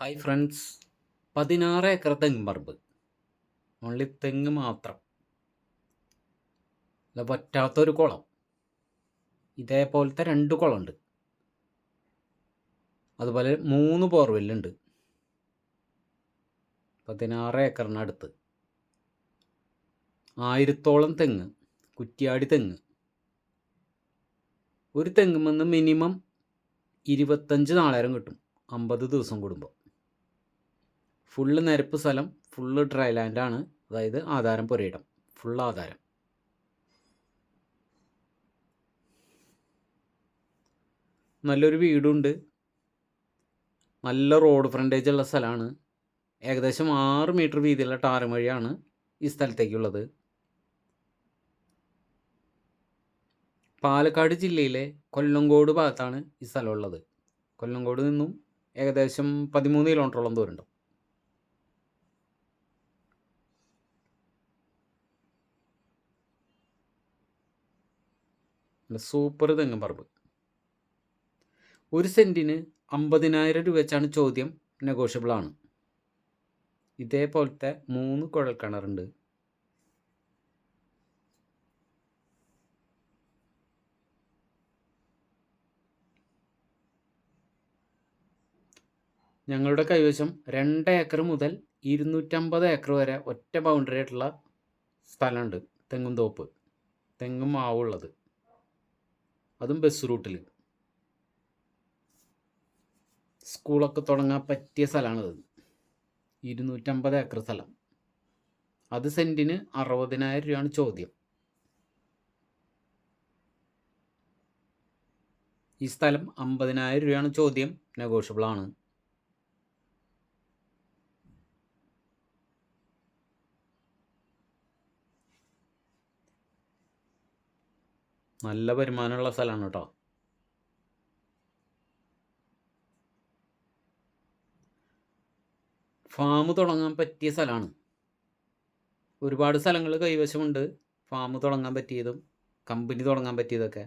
Hi friends പതിനാറ് acre തെങ്ങ് പറമ്പ് ഓൺലി തെങ്ങ് മാത്രം. അല്ല പറ്റാത്തൊരു കുളം. ഇതേപോലത്തെ രണ്ട് കുളമുണ്ട്. അതുപോലെ മൂന്ന് ബോർവെല്ലുണ്ട്. പതിനാറ് ഏക്കറിനടുത്ത് ആയിരത്തോളം തെങ്ങ് കുറ്റിയാടി തെങ്ങ്. ഒരു തെങ്ങുമെന്ന് മിനിമം ഇരുപത്തഞ്ച് നാളേരം കിട്ടും. അമ്പത് ദിവസം കൂടുമ്പോൾ ഫുള്ള് നിരപ്പ് സ്ഥലം ഫുള്ള് ഡ്രൈ ലാൻഡാണ് അതായത് ആധാരം പുരയിടം ഫുൾ ആധാരം. നല്ലൊരു വീടുണ്ട്. നല്ല റോഡ് ഫ്രണ്ടേജ് ഉള്ള സ്ഥലമാണ്. ഏകദേശം ആറ് മീറ്റർ വീതിയുള്ള ടാറും വഴിയാണ് ഈ സ്ഥലത്തേക്കുള്ളത്. പാലക്കാട് ജില്ലയിലെ കൊല്ലങ്കോട് ഭാഗത്താണ് ഈ സ്ഥലമുള്ളത് കൊല്ലങ്കോട് നിന്നും ഏകദേശം പതിമൂന്ന് കിലോമീറ്ററോളം ദൂരമുണ്ട്. നല്ല സൂപ്പർ തെങ്ങും പറമ്പ്. ഒരു സെന്റിന് അമ്പതിനായിരം രൂപ വെച്ചാണ് ചോദ്യം നെഗോഷ്യബിൾ ആണ്. ഇതേപോലത്തെ മൂന്ന് കുഴൽ കിണറുണ്ട്. ഞങ്ങളുടെ കൈവശം രണ്ട് ഏക്കർ മുതൽ ഇരുന്നൂറ്റമ്പത് ഏക്കർ വരെ ഒറ്റ ബൗണ്ടറി ആയിട്ടുള്ള സ്ഥലമുണ്ട് തെങ്ങും തോപ്പ്. തെങ്ങും മാവുള്ളത്. അതും ബസ് റൂട്ടിൽ സ്കൂളൊക്കെ തുടങ്ങാൻ പറ്റിയ സ്ഥലമാണത് ഇരുന്നൂറ്റമ്പത് ഏക്കർ സ്ഥലം. അത് സെന്റിന് അറുപതിനായിരം രൂപയാണ് ചോദ്യം. ഈ സ്ഥലം അമ്പതിനായിരം രൂപയാണ് ചോദ്യം. നെഗോഷ്യബിൾ ആണ്. നല്ല വരുമാനമുള്ള സ്ഥലമാണ് കേട്ടോ ഫാം തുടങ്ങാൻ പറ്റിയ സ്ഥലമാണ് ഒരുപാട് സ്ഥലങ്ങൾ കൈവശമുണ്ട്. ഫാം തുടങ്ങാൻ പറ്റിയതും കമ്പനി തുടങ്ങാൻ പറ്റിയതൊക്കെ.